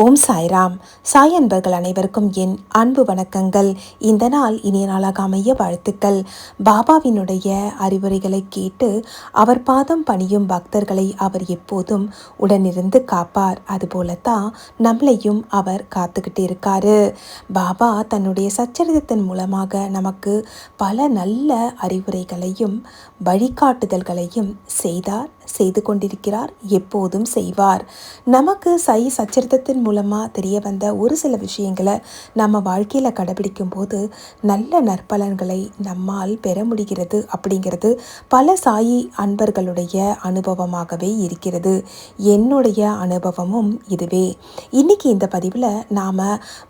ஓம் சாய்ராம். சாய் அன்பர்கள் அனைவருக்கும் என் அன்பு வணக்கங்கள். இந்த நாள் இனிய நாளாக அமைய வாழ்த்துக்கள். பாபாவினுடைய அறிவுரைகளை கேட்டு அவர் பாதம் பணியும் பக்தர்களை அவர் எப்போதும் உடனிருந்து காப்பார். அதுபோலத்தான் நம்மளையும் அவர் காத்துக்கிட்டு இருக்காரு. பாபா தன்னுடைய சச்சரிதத்தின் மூலமாக நமக்கு பல நல்ல அறிவுரைகளையும் வழிகாட்டுதல்களையும் செய்தார் செய்து கொண்டிருக்கிறார் எப்போதும் செய்வார். நமக்கு சை சச்சரிதத்தின் மூலமாக தெரிய வந்த ஒரு சில விஷயங்களை நம்ம வாழ்க்கையில் கடைபிடிக்கும் போது நல்ல நற்பலன்களை நம்மால் பெற முடிகிறது அப்படிங்கிறது பல சாயி அன்பர்களுடைய அனுபவமாகவே இருக்கிறது. என்னுடைய அனுபவமும் இதுவே. இன்னைக்கு இந்த பதிவில் நாம்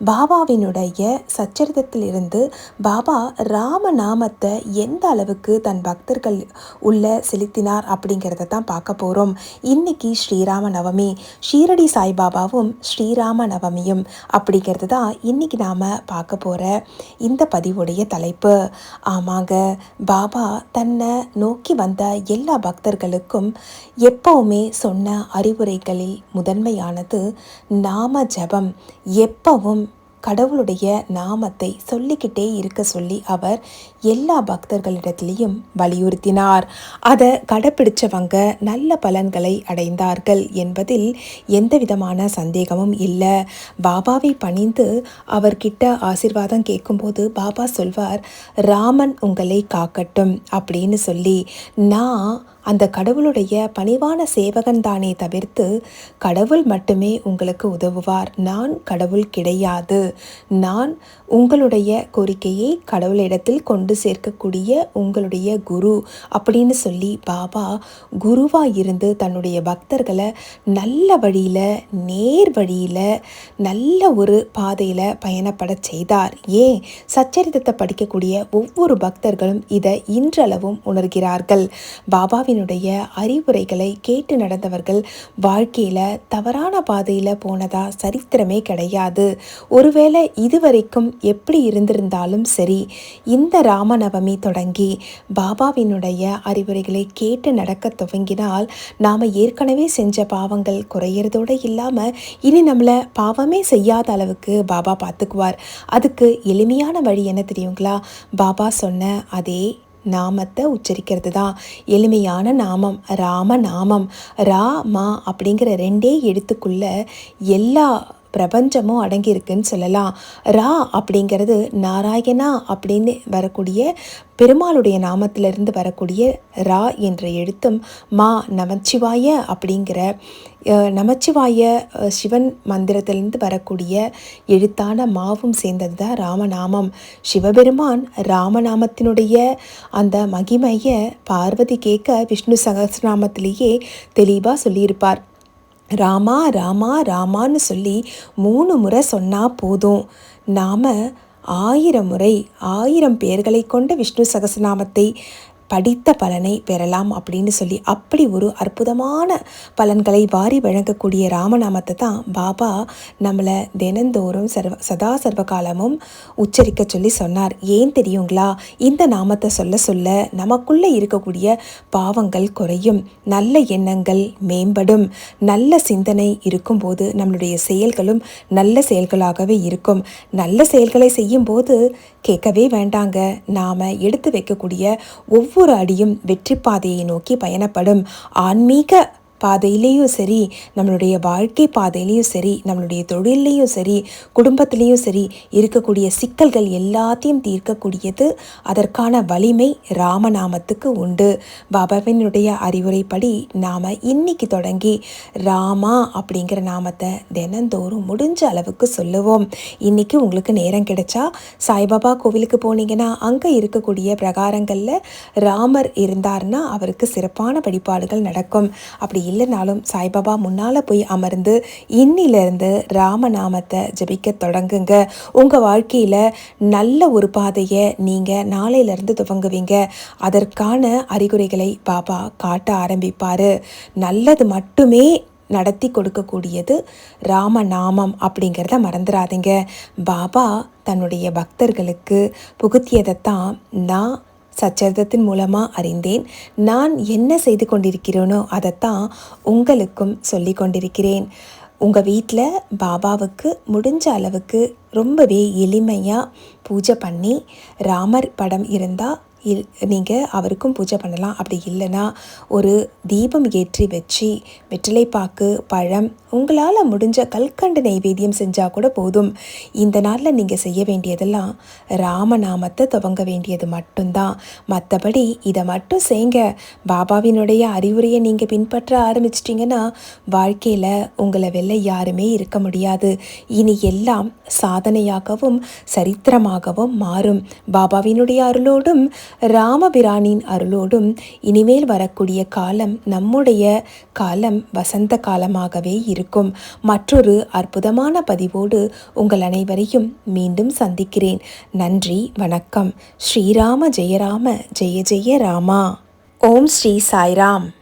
பாபாவினுடைய சச்சரிதத்திலிருந்து பாபா ராம நாமத்தை எந்த அளவுக்கு தன் பக்தர்கள் உள்ள செலுத்தினார் அப்படிங்கிறத தான் பார்க்க போகிறோம் இன்னைக்கு ஸ்ரீராம நவமி. ஷீரடி சாய்பாபாவும் ஸ்ரீ ஸ்ரீராம நவமியும் அப்படிங்கிறது தான் இன்னைக்கு நாம் பார்க்க போகிற இந்த பதிவுடைய தலைப்பு. ஆமாங்க பாபா தன்னை நோக்கி வந்த எல்லா பக்தர்களுக்கும் எப்பவுமே சொன்ன அறிவுரைகளில் முதன்மையானது நாம ஜபம். எப்பவும் கடவுளுடைய நாமத்தை சொல்லிக்கிட்டே இருக்க சொல்லி அவர் எல்லா பக்தர்களிடத்திலையும் வலியுறுத்தினார். அதை கடைப்பிடிச்சவங்க நல்ல பலன்களை அடைந்தார்கள் என்பதில் எந்த விதமான சந்தேகமும் இல்லை. பாபாவை பணிந்து அவர்கிட்ட ஆசிர்வாதம் கேட்கும்போது பாபா சொல்வார் ராமன் உங்களை காக்கட்டும் அப்படின்னு சொல்லி. நான் அந்த கடவுளுடைய பணிவான சேவகன்தானே தவிர்த்து கடவுள் மட்டுமே உங்களுக்கு உதவுவார். நான் கடவுள் கிடையாது. நான் உங்களுடைய கோரிக்கையை கடவுளிடத்தில் கொண்டு சேர்க்கக்கூடிய உங்களுடைய குரு அப்படின்னு சொல்லி பாபா குருவாக இருந்து தன்னுடைய பக்தர்களை நல்ல வழியில் நேர் வழியில் நல்ல ஒரு பாதையில் பயணப்பட செய்தார். ஏன்? சச்சரித்தத்தை படிக்கக்கூடிய ஒவ்வொரு பக்தர்களும் இதை இன்றளவும் உணர்கிறார்கள். பாபாவினுடைய அறிவுரைகளை கேட்டு நடந்தவர்கள் வாழ்க்கையில் தவறான பாதையில் போனதா சரித்திரமே கிடையாது. ஒருவேளை இதுவரைக்கும் எப்படி இருந்திருந்தாலும் சரி இந்த ராமநவமி தொடங்கி பாபாவினுடைய அறிவுரைகளை கேட்டு நடக்க துவங்கினால் நாம் ஏற்கனவே செஞ்ச பாவங்கள் குறையிறதோடு இல்லாமல் இனி நம்மளை பாவமே செய்யாத அளவுக்கு பாபா பார்த்துக்குவார் அதுக்கு எளிமையான வழி என்ன தெரியுங்களா? பாபா சொன்ன அதே நாமத்தை உச்சரிக்கிறது தான் எளிமையான நாமம் ராம நாமம் ரா மா அப்படிங்கிற ரெண்டே எழுத்துக்குள்ள எல்லா பிரபஞ்சமும் அடங்கியிருக்குன்னு சொல்லலாம். ரா அப்படிங்கிறது நாராயணா அப்படின்னு வரக்கூடிய பெருமாளுடைய நாமத்திலிருந்து வரக்கூடிய ரா என்ற எழுத்தும் மா நமச்சிவாய அப்படிங்கிற நமச்சிவாய சிவன் மந்திரத்திலிருந்து வரக்கூடிய எழுத்தான மாவும் சேர்ந்தது தான் ராமநாமம். சிவபெருமான் ராமநாமத்தினுடைய அந்த மகிமையை பார்வதி கேட்க விஷ்ணு சகசிரநாமத்திலேயே தெளிவாக சொல்லியிருப்பார். ராமா ராமா ராமான்னு சொல்லி மூணு முறை சொன்னால் போதும். நாம் ஆயிரம் முறை ஆயிரம் பேர்களை கொண்ட விஷ்ணு சகசநாமத்தை படித்த பலனை பெறலாம் அப்படின்னு சொல்லி அப்படி ஒரு அற்புதமான பலன்களை வாரி வழங்கக்கூடிய ராமநாமத்தை தான் பாபா நம்மளை தினந்தோறும் சர்வ சதா சர்வகாலமும் உச்சரிக்க சொல்லி சொன்னார். ஏன் தெரியுங்களா? இந்த நாமத்தை சொல்ல சொல்ல நமக்குள்ளே இருக்கக்கூடிய பாவங்கள் குறையும். நல்ல எண்ணங்கள் மேம்படும். நல்ல சிந்தனை இருக்கும்போது நம்மளுடைய செயல்களும் நல்ல செயல்களாகவே இருக்கும். நல்ல செயல்களை செய்யும்போது கேட்கவே வேண்டாங்க. நாம் எடுத்து வைக்கக்கூடிய ஒவ்வொரு அடியும் வெற்றி பாதையை நோக்கி பயணப்படும் ஆன்மீக பாதையிலையும் சரி நம்மளுடைய வாழ்க்கை பாதையிலையும் சரி நம்மளுடைய தொழிலையும் சரி குடும்பத்திலையும் சரி இருக்கக்கூடிய சிக்கல்கள் எல்லாத்தையும் தீர்க்கக்கூடியது அதற்கான வலிமை ராமநாமத்துக்கு உண்டு. பாபாவினுடைய அறிவுரைப்படி நாம் இன்னைக்கு தொடங்கி ராமா அப்படிங்கிற நாமத்தை தினந்தோறும் முடிஞ்ச அளவுக்கு சொல்லுவோம். இன்னைக்கு உங்களுக்கு நேரம் கிடைச்சா சாய்பாபா கோவிலுக்கு போனீங்கன்னா அங்கே இருக்கக்கூடிய பிரகாரங்களில் ராமர் இருந்தார்னா அவருக்கு சிறப்பான வழிபாடுகள் நடக்கும். அப்படி இல்லைனாலும் சாய்பாபா முன்னால் போய் அமர்ந்து இன்னிலிருந்து ராமநாமத்தை ஜபிக்க தொடங்குங்க. உங்கள் வாழ்க்கையில் நல்ல ஒரு பாதையை நீங்கள் நாளையிலேருந்து துவங்குவீங்க. அதற்கான அறிகுறிகளை பாபா காட்ட ஆரம்பிப்பார். நல்லது மட்டுமே நடத்தி கொடுக்கக்கூடியது ராமநாமம் அப்படிங்கிறத மறந்துடாதீங்க பாபா தன்னுடைய பக்தர்களுக்கு புகுத்தியதைத்தான் நான் சச்சரிதத்தின் மூலமாக அறிந்தேன். நான் என்ன செய்து கொண்டிருக்கிறேனோ அதைத்தான் உங்களுக்கும் சொல்லி கொண்டிருக்கிறேன். உங்கள் வீட்டில் பாபாவுக்கு முடிஞ்ச அளவுக்கு ரொம்பவே எளிமையாக பூஜை பண்ணி ராமர் படம் இருந்தால் இல் நீங்கள் அவருக்கும் பூஜை பண்ணலாம். அப்படி இல்லைன்னா ஒரு தீபம் ஏற்றி வச்சு வெற்றிலைப்பாக்கு பழம் உங்களால் முடிஞ்ச கல்கண்டு நைவேத்தியம் செஞ்சால் கூட போதும். இந்த நாளில் நீங்கள் செய்ய வேண்டியதெல்லாம் ராமநாமத்தை துவங்க வேண்டியது மட்டும்தான். மற்றபடி இதை மட்டும் செய்ங்க. பாபாவினுடைய அறிவுரையை நீங்கள் பின்பற்ற ஆரம்பிச்சிட்டிங்கன்னா வாழ்க்கையில் உங்களை வெளில யாருமே இருக்க முடியாது. இனி எல்லாம் சாதனையாகவும் சரித்திரமாகவும் மாறும். பாபாவினுடைய அருளோடும் ராமபிரானின் அருளோடும் இனிமேல் வரக்கூடிய காலம் நம்முடைய காலம் வசந்த காலமாகவே இருக்கும். மற்றொரு அற்புதமான பதிவோடு உங்கள் அனைவரையும் மீண்டும் சந்திக்கிறேன். நன்றி வணக்கம். ஸ்ரீராம ஜெயராம ஜெய ஜெய ராமா. ஓம் ஸ்ரீ சாய்ராம்.